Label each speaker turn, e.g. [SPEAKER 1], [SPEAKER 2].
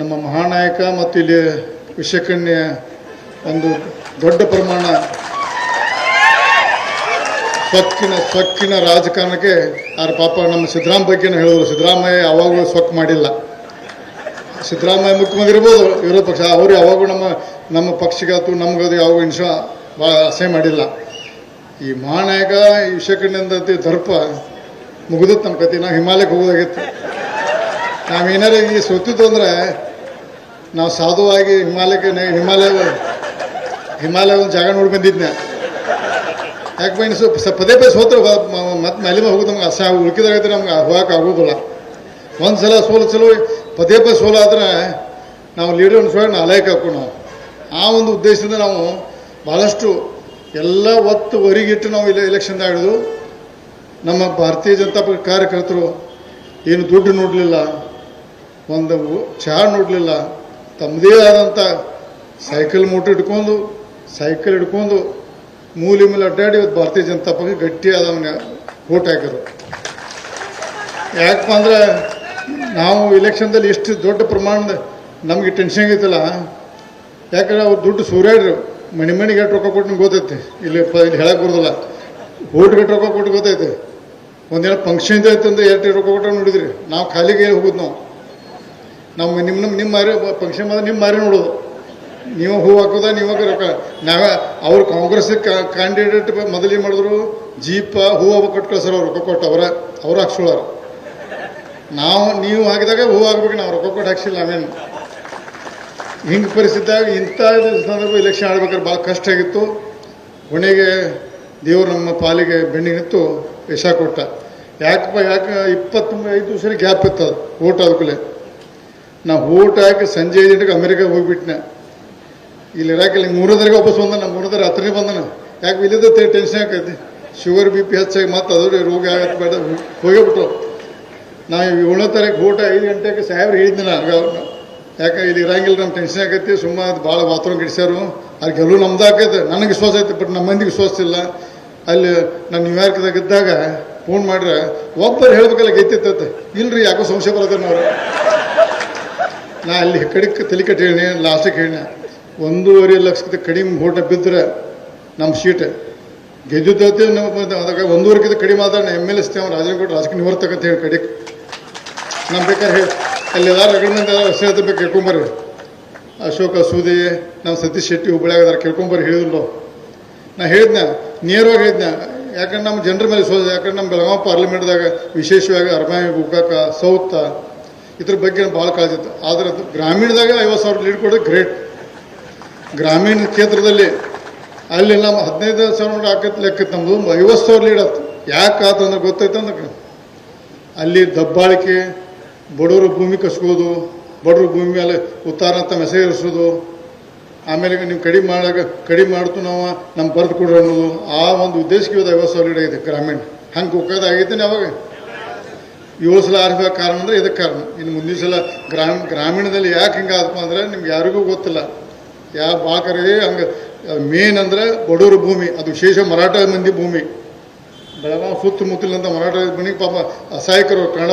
[SPEAKER 1] ನಮ್ಮ ಮಹಾನಾಯಕ ಮತ್ತು ಇಲ್ಲಿ ವಿಷಕನ್ಯ ಒಂದು ದೊಡ್ಡ ಪ್ರಮಾಣ ಸ್ವಕ್ಕಿನ ಸೊಕ್ಕಿನ ರಾಜಕಾರಣಕ್ಕೆ ಅವ್ರ ಪಾಪ ನಮ್ಮ ಸಿದ್ದರಾಮ ಬಗ್ಗೆನೂ ಹೇಳಿದ್ರು. ಸಿದ್ದರಾಮಯ್ಯ ಯಾವಾಗಲೂ ಸ್ವಕ್ ಮಾಡಿಲ್ಲ. ಸಿದ್ದರಾಮಯ್ಯ ಮುಖ್ಯಮಂತ್ರಿ ಇರ್ಬೋದು ವಿರೋಧ ಪಕ್ಷ. ಅವರು ಯಾವಾಗೂ ನಮ್ಮ ನಮ್ಮ ಪಕ್ಷಗಾತು ನಮ್ಗದು ಯಾವಾಗ ಇನ್ಶ್ವ ಭಾಳ ಅಸಹ್ಯ ಮಾಡಿಲ್ಲ. ಈ ಮಹಾನಾಯಕ, ಈ ವಿಷಕಣ್ಣಿಂದ ದರ್ಪ ಮುಗಿದತ್ತು ನಮ್ಮ ಕತೆ ನಾವು ಹಿಮಾಲಯಕ್ಕೆ ಹೋಗೋದಾಗಿತ್ತು. ನಾವೇನಾರ ಈ ಸೋತಿದ್ದು ಅಂದರೆ ನಾವು ಸಾಧುವಾಗಿ ಹಿಮಾಲಯಕ್ಕೆ ಹಿಮಾಲಯ ಹಿಮಾಲಯ ಒಂದು ಜಾಗ ನೋಡಿ ಬಂದಿದ್ನ. ಯಾಕೆ ಬೈ ಸ್ವಲ್ಪ ಪದೇ ಪದೇ ಸೋತ್ರ ಮತ್ತೆ ಮೇಲೆ ಹೋಗೋದು ನಮ್ಗೆ ಅಸಹ ಉಳ್ಕಿದಾಗೈತೆ ನಮ್ಗೆ ಹೋಗಕ್ಕೆ ಆಗೋದಿಲ್ಲ. ಒಂದು ಸಲ ಸೋಲು ಚಲೋ ಪದೇ ಪದೇ ಸೋಲಾದ್ರೆ ನಾವು ಲೀಡರ್ ಒಂದು ಅಲಯಕ್ ಹಾಕು ನಾವು. ಆ ಒಂದು ಉದ್ದೇಶದಿಂದ ನಾವು ಭಾಳಷ್ಟು ಎಲ್ಲ ಒತ್ತು ಹೊರಿಗಿಟ್ಟು ನಾವು ಇಲ್ಲಿ ಎಲೆಕ್ಷನ್ದಾಗ ಹಿಡಿದು ನಮ್ಮ ಭಾರತೀಯ ಜನತಾ ಪಕ್ಷ ಕಾರ್ಯಕರ್ತರು ಏನು ದುಡ್ಡು ನೋಡಲಿಲ್ಲ, ಒಂದು ಚಹಾ ನೋಡಲಿಲ್ಲ ತಮ್ಮದೇ ಆದಂಥ ಸೈಕಲ್ ಮೋಟ್ರ್ ಇಟ್ಕೊಂಡು ಸೈಕಲ್ ಹಿಡ್ಕೊಂಡು ಮೂಲೆ ಮೇಲೆ ಅಡ್ಡಾಡಿ ಇವತ್ತು ಭಾರತೀಯ ಜನತಾ ಪಕ್ಷ ಗಟ್ಟಿಯಾದ ಓಟ್ ಹಾಕಿದ್ರು. ಯಾಕಪ್ಪ ಅಂದ್ರೆ ನಾವು ಇಲೆಕ್ಷನ್ದಲ್ಲಿ ಎಷ್ಟು ದೊಡ್ಡ ಪ್ರಮಾಣದ ನಮಗೆ ಟೆನ್ಷನ್ ಆಗೈತಲ್ಲ. ಯಾಕಂದ್ರೆ ಅವ್ರು ದುಡ್ಡು ಸೂರ್ಯಾಡ್ರು. ಮನೆ ಮಣಿಗೆ ರೊಕ್ಕ ಕೊಟ್ಟು ಗೊತ್ತೈತಿ. ಇಲ್ಲಿ ಇಲ್ಲಿ ಹೇಳಕ್ಕೆ ಬರೋದಿಲ್ಲ. ಓಟ್ಗೆ ರೊಕ್ಕ ಕೊಟ್ಟು ಗೊತ್ತೈತಿ. ಒಂದೇನೋ ಫಂಕ್ಷನ್ ಐತೆ ಎರಡು ರೊಕ್ಕ ಕೊಟ್ಟು ನೋಡಿದ್ರಿ. ನಾವು ಖಾಲಿಗೆ ಹೋಗೋದು ನಾವು. ನಾವು ನಿಮ್ಮ ನಮ್ಮ ನಿಮ್ಮ ಮಾರಿ ಫಂಕ್ಷನ್ ಮಾಡಿದ್ರೆ ನಿಮ್ಮ ಮಾರಿ ನೋಡೋದು. ನೀವು ಹೂ ಹಾಕೋದ, ನೀವು ರೊಕ್ಕ. ನಾವೇ ಅವ್ರು ಕಾಂಗ್ರೆಸ್ ಕ್ಯಾಂಡಿಡೇಟ್ ಮೊದಲು ಮಾಡಿದ್ರು, ಜೀಪ ಹೂವು ಕೊಟ್ಟು ಕಳ್ಸೋರು ಅವ್ರು, ರೊಕ್ಕ ಕೊಟ್ಟು ಅವರ, ಅವ್ರು ಹಾಕ್ಸೋಳಾರ ನಾವು, ನೀವು ಹಾಕಿದಾಗ ಹೂ ಹಾಕ್ಬೇಕು, ನಾವು ರೊಕ್ಕ ಕೊಟ್ಟು ಹಾಕ್ಸಿಲ್ಲ ನಾವೇನು. ಹಿಂಗೆ ಪರಿಸ್ಥಿತಿಯಾಗ ಇಂಥ ಸಂದರ್ಭ ಎಲೆಕ್ಷನ್ ಆಡ್ಬೇಕಾದ್ರೆ ಭಾಳ ಕಷ್ಟ ಆಗಿತ್ತು. ಕೊನೆಗೆ ದೇವರು ನಮ್ಮ ಪಾಲಿಗೆ ಬೆನ್ನಿಗೆ ನಿಂತು ಯಶ ಕೊಟ್ಟ. ಯಾಕಪ್ಪ, ಯಾಕೆ ಇಪ್ಪತ್ತೈದು ದಿವಸ ಗ್ಯಾಪ್ ಇತ್ತು ಅದು ಓಟ್ ಆದ್ಕೂಲೆ ನಾವು ಊಟಕ್ಕೆ ಹಾಕಿ ಸಂಜೆ ಐದು ಗಂಟೆಗೆ ಅಮೆರಿಕಾಗೆ ಹೋಗ್ಬಿಟ್ನೆ. ಇಲ್ಲಿ ಇರಾಕಿಲ್ಲ ಮೂರದರಿಗೆ ವಾಪಸ್ ಬಂದ ನಮ್ಮ ಮೂರದರ ಹತ್ರನೇ ಬಂದನ. ಯಾಕೆ ಇಲ್ಲದ ಟೆನ್ಷನ್ ಆಕೈತಿ ಶುಗರ್ ಬಿ ಪಿ ಹೆಚ್ಚಾಗಿ ಮತ್ತೆ ಅದ್ರ ರೋಗ ಆಗತ್ತೆ ಬೇಡ ಹೋಗಿಬಿಟ್ಟು ನಾವು ಏಳನೇ ತಾರೀಕು ಊಟ ಐದು ಗಂಟೆಗೆ ಸಾಹೇಬ್ರು ಹೇಳಿದ್ದೆ ನಾನು ಯಾಕೆ ಇಲ್ಲಿ ಇರಂಗಿಲ್ಲ ನಮ್ಮ ಟೆನ್ಷನ್ ಆಗೈತಿ ಸುಮ್ಮನೆ ಅದು ಭಾಳ ಬಾತ್ರೂಮ್ ಗಿಡಿಸ್ಯಾರು ಅಲ್ಲಿ ಗೆಲುವು ನಮ್ದು ಆಕೈತೆ. ನನಗೆ ವಿಶ್ವಾಸ ಐತೆ ಬಟ್ ನಮ್ಮ ಮಂದಿಗೆ ವಿಶ್ವಾಸ ಇಲ್ಲ. ಅಲ್ಲಿ ನಾನು ನ್ಯೂಯಾರ್ಕ್ದಾಗ ಇದ್ದಾಗ ಫೋನ್ ಮಾಡ್ರೆ, ಒಬ್ಬರು ಹೇಳ್ಬೇಕಲ್ಲ ಗೈತೈತೆ ಇಲ್ರಿ, ಯಾಕೋ ಸಂಶಯ ಬರತ್ತೆ ನಾವು ನಾ ಅಲ್ಲಿ ಕಡಿಕೆ ತಲೆ ಹೇಳಿ ಲಾಸ್ಟಿಗೆ ಹೇಳಿ ಒಂದೂವರೆ ಲಕ್ಷಕ್ಕಿಂತ ಕಡಿಮೆ ಓಟ ಬಿದ್ದರೆ ನಮ್ಮ ಸೀಟ್ ಗೆದ್ದಿದ್ದೈತೆ ನಮ್ಮ ಅದಕ್ಕೆ ಒಂದೂವರೆಗಿಂತ ಕಡಿಮೆ ಆದ್ರೆ ಎಂ ಎಲ್ ಎಸ್ ರಾಜನಕೋಟೆ ರಾಜಕೀಯ ನಿವರ್ತಕ್ಕಂತ ಹೇಳಿ ಕಡಿಕ್ ನಮ್ಮ ಬೇಕಾದ್ರೆ ಹೇಳಿ. ಅಲ್ಲಿ ಎಲ್ಲಾರು ಎಲ್ಲ ವಿಷಯದ ಬೇಕು ಕೇಳ್ಕೊಂಬರ್ರಿ. ಅಶೋಕ, ಸೂದಿ ನಮ್ಮ ಸತೀಶ್ ಶೆಟ್ಟಿ ಹುಬ್ಬಳ್ಳಿಯಾಗದಾರ ಕೇಳ್ಕೊಂಬರ್ರಿ ಹೇಳಿದ್ರು ನಾ ಹೇಳಿದ್ನ, ನೇರವಾಗಿ ಹೇಳಿದ್ನ. ಯಾಕಂದ್ರೆ ನಮ್ಮ ಜನರ ಮೇಲೆ ಸೋದ ಯಾಕಂದ್ರೆ ನಮ್ಮ ಬೆಳಗಾವಿ ಪಾರ್ಲಿಮೆಂಟ್ದಾಗ ವಿಶೇಷವಾಗಿ ಅರಮಾಯಿ ಗುಕಾಕ ಸೌತ್ ಇದ್ರ ಬಗ್ಗೆ ಭಾಳ ಕಾಳಜಿ ಇತ್ತು. ಆದರೆ ಅದು ಗ್ರಾಮೀಣದಾಗ ಐವತ್ತು ಸಾವಿರ ಲೀಡ್ ಕೊಡೋದು ಗ್ರೇಟ್. ಗ್ರಾಮೀಣ ಕ್ಷೇತ್ರದಲ್ಲಿ ಅಲ್ಲಿ ನಮ್ಮ ಹದಿನೈದು ಸಾವಿರ ಮಟ್ಟ ಹಾಕತ್ ಲೆಕ್ಕ ನಮ್ಮದು ಐವತ್ತು ಸಾವಿರ ಲೀಡ್ ಆಯ್ತು ಯಾಕೆ ಆತು ಅಂದ್ರೆ ಗೊತ್ತೈತೆ ಅಂದ್ರೆ ಅಲ್ಲಿ ದಬ್ಬಾಳಿಕೆ, ಬಡವರು ಭೂಮಿ ಕಸ್ಕೋದು ಬಡವರು ಭೂಮಿ ಮೇಲೆ ಉತ್ತಾರ ಅಂತ ಮೆಸೇಜ್ ಇರಿಸೋದು ಆಮೇಲೆ ನೀವು ಕಡಿಮೆ ಮಾಡಾಗ, ಕಡಿಮೆ ಮಾಡ್ತು ನಾವು ನಮ್ಮ ಬರೆದು ಕೊಡ್ರಿ ಅನ್ನೋದು. ಆ ಒಂದು ಉದ್ದೇಶಕ್ಕೆ ಇವತ್ತು ಐವತ್ತು ಸಾವಿರ ಲೀಡ್ ಆಗಿದೆ ಗ್ರಾಮೀಣ. ಹಂಗೆ ಕುಕ್ಕದ ಆಗೈತೆ ಅವಾಗ. ಏಳು ಸಲ ಕಾರಣ ಅಂದರೆ ಇದಕ್ಕೆ ಕಾರಣ. ಇನ್ನು ಮುಂದಿನ ಸಲ ಗ್ರಾಮ, ಗ್ರಾಮೀಣದಲ್ಲಿ ಯಾಕೆ ಹಿಂಗೆ ಆದಪ್ಪ ಅಂದರೆ ನಿಮ್ಗೆ ಯಾರಿಗೂ ಗೊತ್ತಿಲ್ಲ. ಯಾವ ಬಾಕರೇ ಹಂಗೆ, ಮೇನ್ ಅಂದರೆ ಬಡವರು ಭೂಮಿ, ಅದು ವಿಶೇಷ ಮರಾಠ ಮಂದಿ ಭೂಮಿ. ಬೆಳಗಾವಿ ಸುತ್ತಮುತ್ತಲಿನಂಥ ಮರಾಠ ಮನೆಗೆ ಪಾಪ ಅಸಹಾಯಕರು, ಕನ್ನಡ